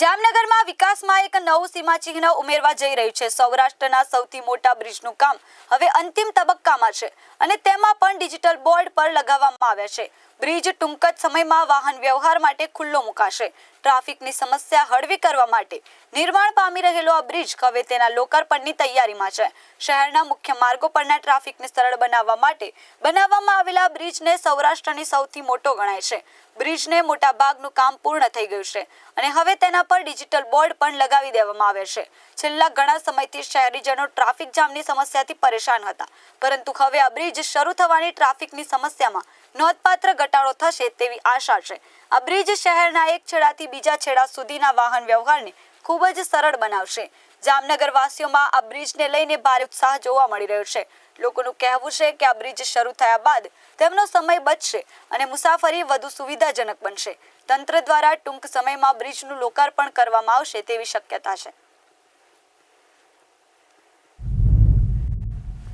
જામનગરમાં વિકાસમાં એક નવું સીમાચિહ્ન ઉમેરવા જઈ રહ્યું છે. સૌરાષ્ટ્રના સૌથી મોટા બ્રિજનું કામ હવે અંતિમ તબક્કામાં છે અને તેમાં પણ ડિજિટલ બોર્ડ પર લગાવવામાં આવ્યા છે. બ્રિજ ટૂંક જ સમયમાં વાહન વ્યવહાર માટે ખુલ્લો મુકાશે. ટ્રાફિકની સમસ્યા હળવી કરવા માટે નિર્માણ પામી રહેલો આ બ્રિજ હવે તેના લોકાર્પણની તૈયારીમાં છે. શહેરના મુખ્ય માર્ગો પરના ટ્રાફિકને સરળ બનાવવા માટે બનાવવામાં આવેલા બ્રિજને સૌરાષ્ટ્રની સૌથી મોટો ગણાય છે. બ્રિજને મોટા ભાગનું કામ પૂર્ણ થઈ ગયું છે અને હવે તેના પર ડિજિટલ બોર્ડ પણ લગાવી દેવામાં આવે છે. છેલ્લા ઘણા સમયથી શહેરીજનો ટ્રાફિક જામની સમસ્યાથી પરેશાન હતા. પરંતુ હવે આ બ્રિજ શરૂ થવાની ટ્રાફિકની સમસ્યામાં નોંધપાત્ર ઘટાડો થશે તેવી આશા છે. આ બ્રિજ શહેરના એક છેડાથી બીજા છેડા સુધીના વાહન વ્યવહારને ખૂબ જ સરળ બનાવશે. જામનગર વાસીઓમાં આ બ્રિજને લઈને ભારે ઉત્સાહ જોવા મળી રહ્યો છે. લોકોનું કહેવું છે કે આ બ્રિજ શરૂ થયા બાદ તેમનો સમય બચશે અને મુસાફરી વધુ સુવિધાજનક બનશે. તંત્ર દ્વારા ટૂંક સમયમાં બ્રિજનું લોકાર્પણ કરવામાં આવશે તેવી શક્યતા છે.